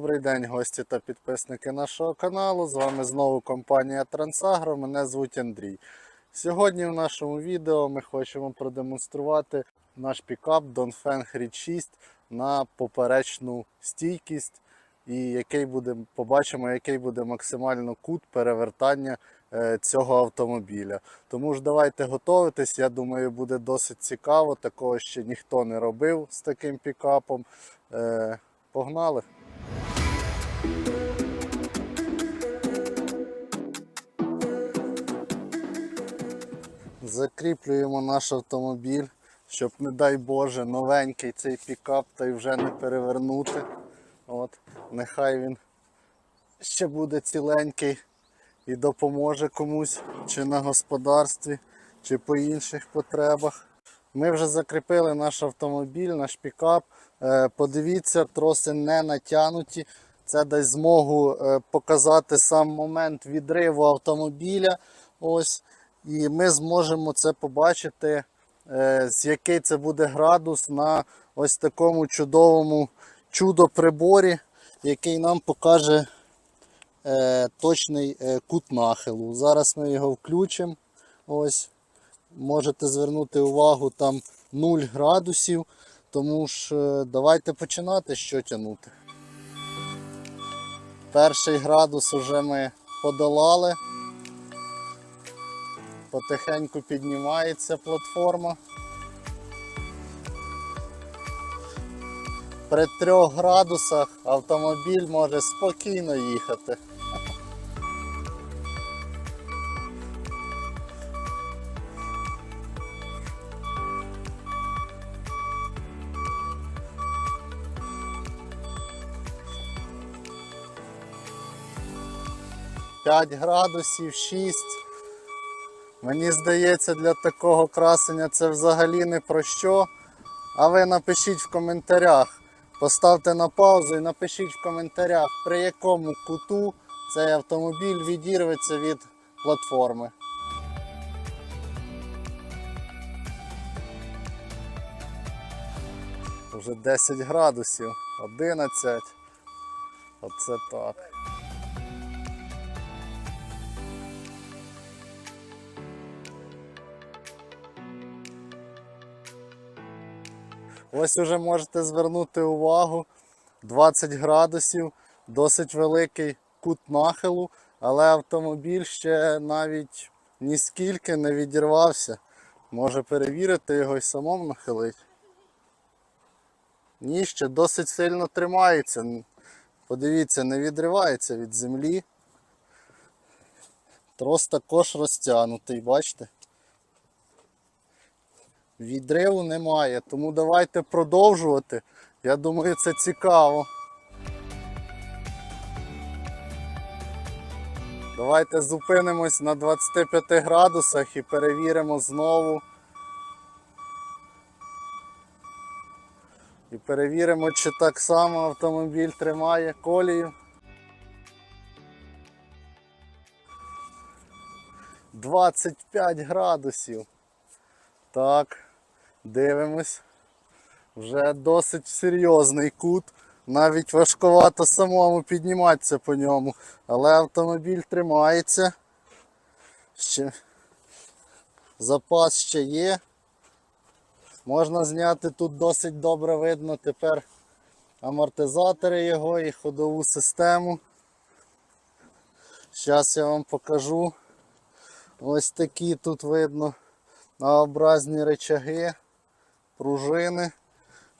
Добрий день, гості та підписники нашого каналу. З вами знову компанія Трансагро. Мене звуть Андрій. Сьогодні в нашому відео ми хочемо продемонструвати наш пікап Dongfeng Ridge 6 на поперечну стійкість, і який буде, побачимо, який буде максимально кут перевертання е, цього автомобіля. Тому ж давайте готуватись. Я думаю, буде досить цікаво. Такого ще ніхто не робив з таким пікапом. Е, Погнали! Закріплюємо наш автомобіль, щоб, не дай Боже, новенький цей пікап та й вже не перевернути. От, нехай він ще буде ціленький і допоможе комусь чи на господарстві, чи по інших потребах. Ми вже закріпили наш автомобіль, наш пікап. Е, Подивіться, троси не натягнуті. Це дасть змогу е, показати сам момент відриву автомобіля. Ось. І ми зможемо це побачити, е, з який це буде градус на ось такому чудовому чудо-приборі, який нам покаже е, точний кут нахилу. Зараз ми його включимо. Ось. Можете звернути увагу, там 0 градусів. Тому ж давайте починати що тягнути. Перший градус уже ми подолали. Потихеньку піднімається платформа. При трьох градусах автомобіль може спокійно їхати. П'ять градусів, 6. Мені здається, для такого красення це взагалі не про що. А ви напишіть в коментарях. Поставте на паузу і напишіть в коментарях, при якому куту цей автомобіль відірветься від платформи. Вже 10 градусів, 11. Оце так. Ось уже можете звернути увагу. 20 градусів, досить великий кут нахилу, але автомобіль ще навіть ніскільки не відірвався. Може перевірити його і самому нахилити. Ні, ще досить сильно тримається. Подивіться, не відривається від землі. Трос також розтягнутий, бачите? Відриву немає, тому давайте продовжувати. Я думаю, це цікаво. Давайте зупинимось на 25 градусах і перевіримо знову. І перевіримо, чи так само автомобіль тримає колію. 25 градусів. Так, дивимось. Вже досить серйозний кут. Навіть важковато самому підніматися по ньому. Але автомобіль тримається. Ще запас ще є. Можна зняти тут досить добре видно тепер амортизатори його і ходову систему. Зараз я вам покажу. Ось такі тут видно наобразні речаги, пружини.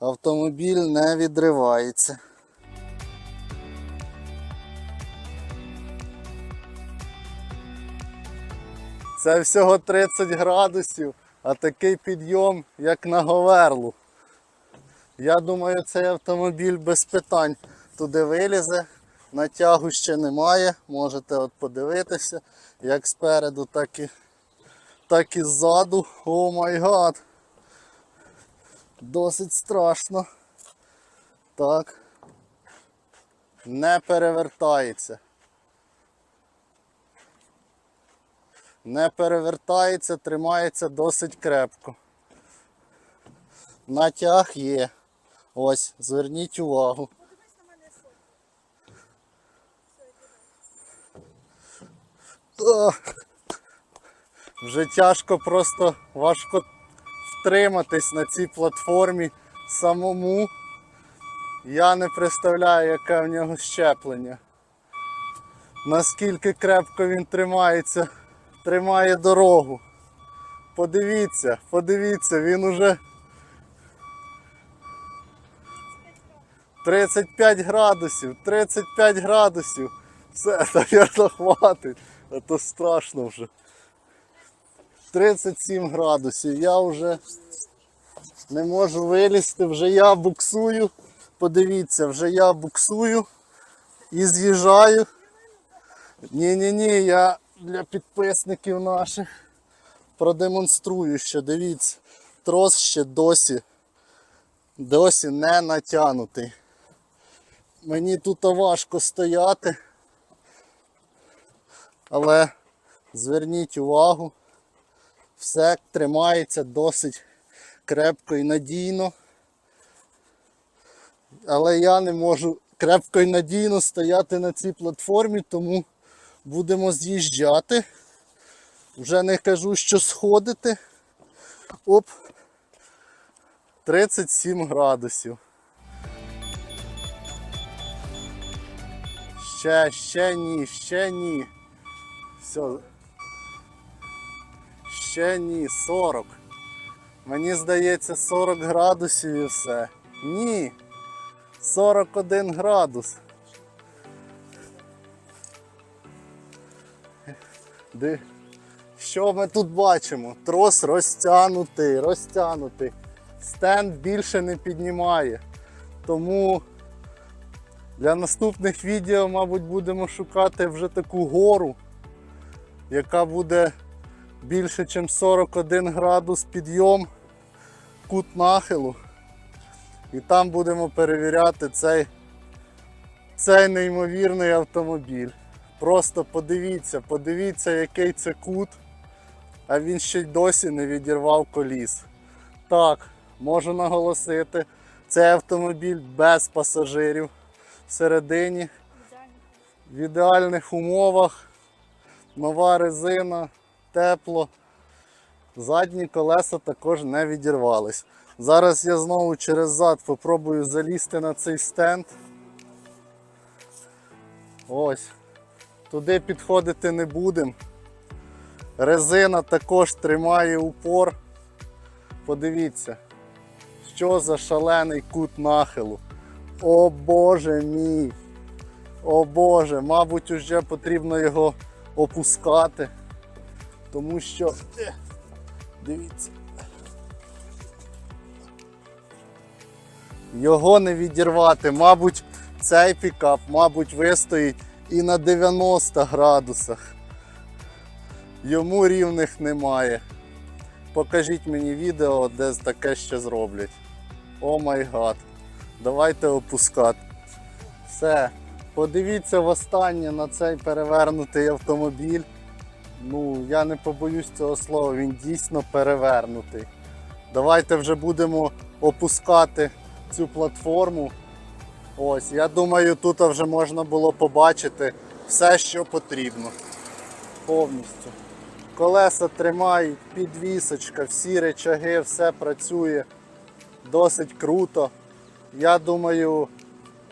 Автомобіль не відривається. Це всього 30 градусів, а такий підйом, як на Говерлу. Я думаю, цей автомобіль без питань туди вилізе. Натягу ще немає. Можете от подивитися, як спереду, так і, так і ззаду. О май гад! Досить страшно. Так. Не перевертається. Не перевертається, тримається досить крепко. Натяг є. Ось, зверніть увагу. О, вже тяжко, просто важко втриматись на цій платформі самому. Я не представляю, яке в нього щеплення. Наскільки крепко він тримається, тримає дорогу. Подивіться, подивіться, він уже 35 градусів, 35 градусів. Все, навірно, хватить. А то страшно вже. 37 градусів. Я вже не можу вилізти, вже я буксую. Подивіться, вже я буксую і з'їжджаю. Ні-ні-ні, я для підписників наших продемонструю, що дивіться, трос ще досі, досі не натягнутий. Мені тут важко стояти, але зверніть увагу, все тримається досить крепко і надійно. Але я не можу крепко і надійно стояти на цій платформі, тому будемо з'їжджати. Вже не кажу, що сходити. Оп. 37 градусів. Ще, ще ні, ще ні. Все. Ще ні, 40. Мені здається 40 градусів і все. Ні. 41 градус. Де? Що ми тут бачимо? Трос розтягнутий, розтягнутий. Стенд більше не піднімає. Тому для наступних відео, мабуть, будемо шукати вже таку гору, яка буде більше, ніж 41 градус підйом, кут нахилу. І там будемо перевіряти цей, цей неймовірний автомобіль. Просто подивіться, подивіться, який це кут, а він ще й досі не відірвав коліс. Так, можу наголосити, цей автомобіль без пасажирів всередині, в ідеальних умовах, нова резина, тепло. Задні колеса також не відірвались. Зараз я знову через зад попробую залізти на цей стенд. Ось. Туди підходити не будемо. Резина також тримає упор. Подивіться, що за шалений кут нахилу. О Боже мій! О Боже, мабуть, вже потрібно його опускати. Тому що. Дивіться. Його не відірвати. Мабуть, цей пікап, мабуть, вистоїть і на 90 градусах. Йому рівних немає. Покажіть мені відео, де таке ще зроблять. О май гад. Давайте опускати. Все. Подивіться востаннє на цей перевернутий автомобіль. Ну, я не побоюсь цього слова, він дійсно перевернутий. Давайте вже будемо опускати цю платформу. Ось, я думаю, тут вже можна було побачити все, що потрібно. Повністю. Колеса тримають, підвісочка, всі речаги, все працює досить круто. Я думаю,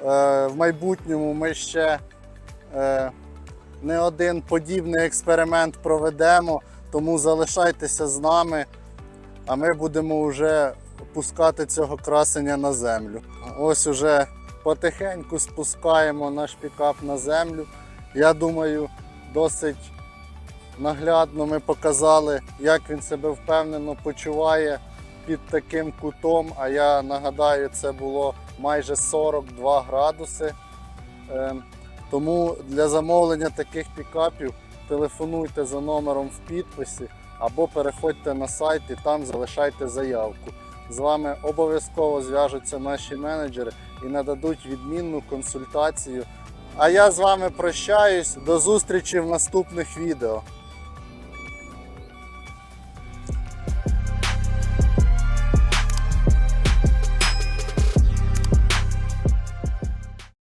е, в майбутньому ми ще е, не один подібний експеримент проведемо, тому залишайтеся з нами, а ми будемо вже пускати цього красення на землю. Ось уже потихеньку спускаємо наш пікап на землю. Я думаю, досить наглядно ми показали, як він себе впевнено почуває під таким кутом. А я нагадаю, це було майже 42 градуси. Тому для замовлення таких пікапів телефонуйте за номером в підписі або переходьте на сайт і там залишайте заявку. З вами обов'язково зв'яжуться наші менеджери і нададуть відмінну консультацію. А я з вами прощаюсь. До зустрічі в наступних відео.